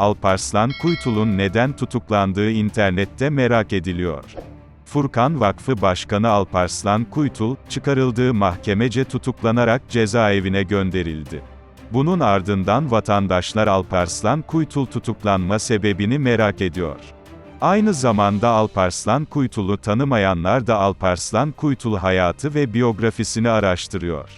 Alparslan Kuytul'un neden tutuklandığı internette merak ediliyor. Furkan Vakfı Başkanı Alparslan Kuytul, çıkarıldığı mahkemece tutuklanarak cezaevine gönderildi. Bunun ardından vatandaşlar Alparslan Kuytul tutuklanma sebebini merak ediyor. Aynı zamanda Alparslan Kuytul'u tanımayanlar da Alparslan Kuytul hayatı ve biyografisini araştırıyor.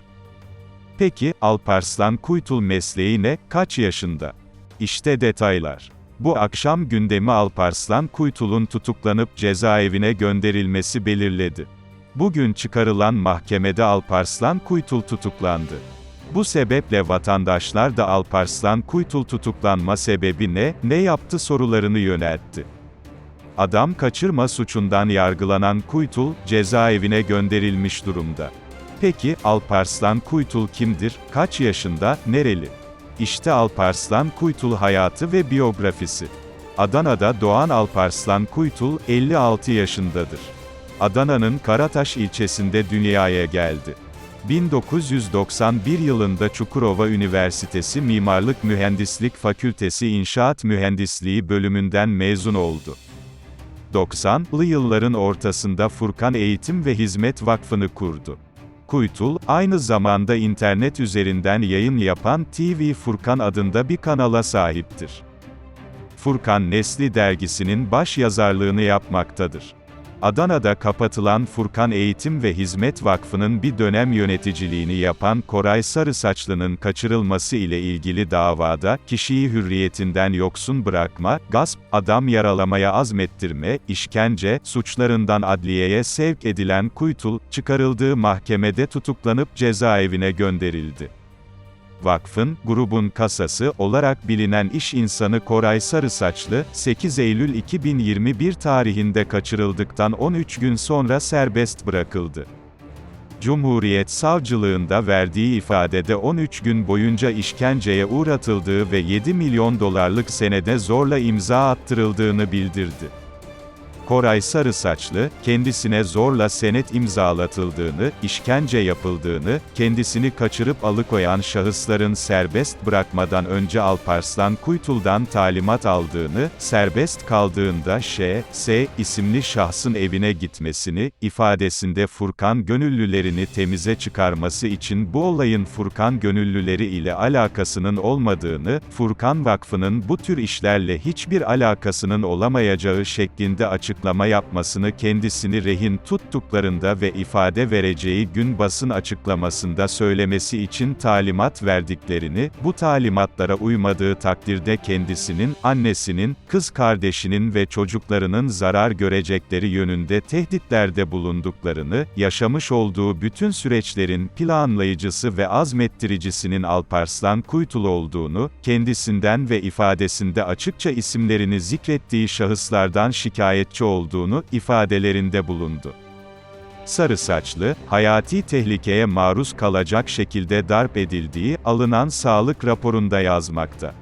Peki, Alparslan Kuytul mesleği ne, kaç yaşında? İşte detaylar. Bu akşam gündemi Alparslan Kuytul'un tutuklanıp cezaevine gönderilmesi belirledi. Bugün çıkarılan mahkemede Alparslan Kuytul tutuklandı. Bu sebeple vatandaşlar da Alparslan Kuytul tutuklanma sebebi ne, ne yaptı sorularını yöneltti. Adam kaçırma suçundan yargılanan Kuytul, cezaevine gönderilmiş durumda. Peki, Alparslan Kuytul kimdir, kaç yaşında, nereli? İşte Alparslan Kuytul hayatı ve biyografisi. Adana'da doğan Alparslan Kuytul, 56 yaşındadır. Adana'nın Karataş ilçesinde dünyaya geldi. 1991 yılında Çukurova Üniversitesi Mimarlık Mühendislik Fakültesi İnşaat Mühendisliği bölümünden mezun oldu. 90'lı yılların ortasında Furkan Eğitim ve Hizmet Vakfı'nı kurdu. Kuytul, aynı zamanda internet üzerinden yayın yapan TV Furkan adında bir kanala sahiptir. Furkan Nesli dergisinin baş yazarlığını yapmaktadır. Adana'da kapatılan Furkan Eğitim ve Hizmet Vakfı'nın bir dönem yöneticiliğini yapan Koray Sarısaçlı'nın kaçırılması ile ilgili davada, kişiyi hürriyetinden yoksun bırakma, gasp, adam yaralamaya azmettirme, işkence, suçlarından adliyeye sevk edilen Kuytul, çıkarıldığı mahkemede tutuklanıp cezaevine gönderildi. Vakfın, grubun kasası olarak bilinen iş insanı Koray Sarısaçlı, 8 Eylül 2021 tarihinde kaçırıldıktan 13 gün sonra serbest bırakıldı. Cumhuriyet Savcılığında verdiği ifadede 13 gün boyunca işkenceye uğratıldığı ve 7 milyon dolarlık senede zorla imza attırıldığını bildirdi. Koray Sarısaçlı, kendisine zorla senet imzalatıldığını, işkence yapıldığını, kendisini kaçırıp alıkoyan şahısların serbest bırakmadan önce Alparslan Kuytul'dan talimat aldığını, serbest kaldığında Ş. S. isimli şahsın evine gitmesini, ifadesinde Furkan gönüllülerini temize çıkarması için bu olayın Furkan gönüllüleri ile alakasının olmadığını, Furkan Vakfı'nın bu tür işlerle hiçbir alakasının olamayacağı şeklinde açıklamıştır açıklama yapmasını kendisini rehin tuttuklarında ve ifade vereceği gün basın açıklamasında söylemesi için talimat verdiklerini, bu talimatlara uymadığı takdirde kendisinin, annesinin, kız kardeşinin ve çocuklarının zarar görecekleri yönünde tehditlerde bulunduklarını, yaşamış olduğu bütün süreçlerin planlayıcısı ve azmettiricisinin Alparslan Kuytul olduğunu, kendisinden ve ifadesinde açıkça isimlerini zikrettiği şahıslardan şikayetçi olduğunu ifadelerinde bulundu. Sarı saçlı, hayati tehlikeye maruz kalacak şekilde darp edildiği, alınan sağlık raporunda yazmakta.